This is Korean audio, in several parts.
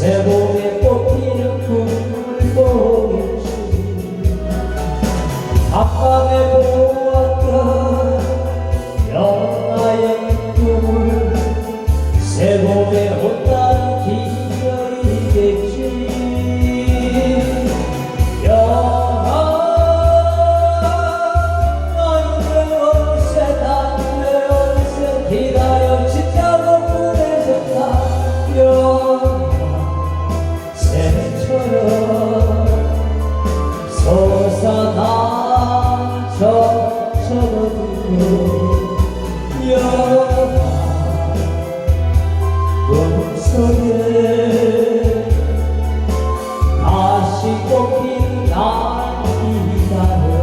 céu. 속에 다시 꽃이 날 기다려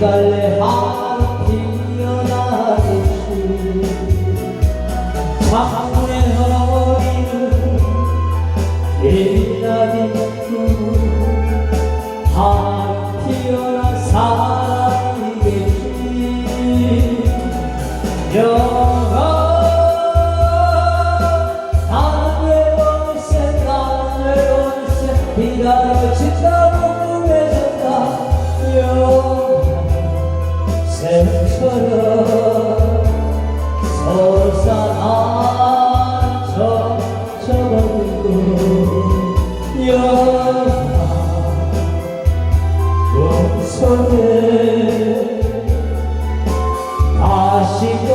달래 하 창문에 흐러버리는 옛날의 꿈 하루 피어난 사랑이겠지 영원 나는 외로울세 나는 외로울세. 기다려진다 궁금해졌다. 영원 샘처럼 설산한 জীবন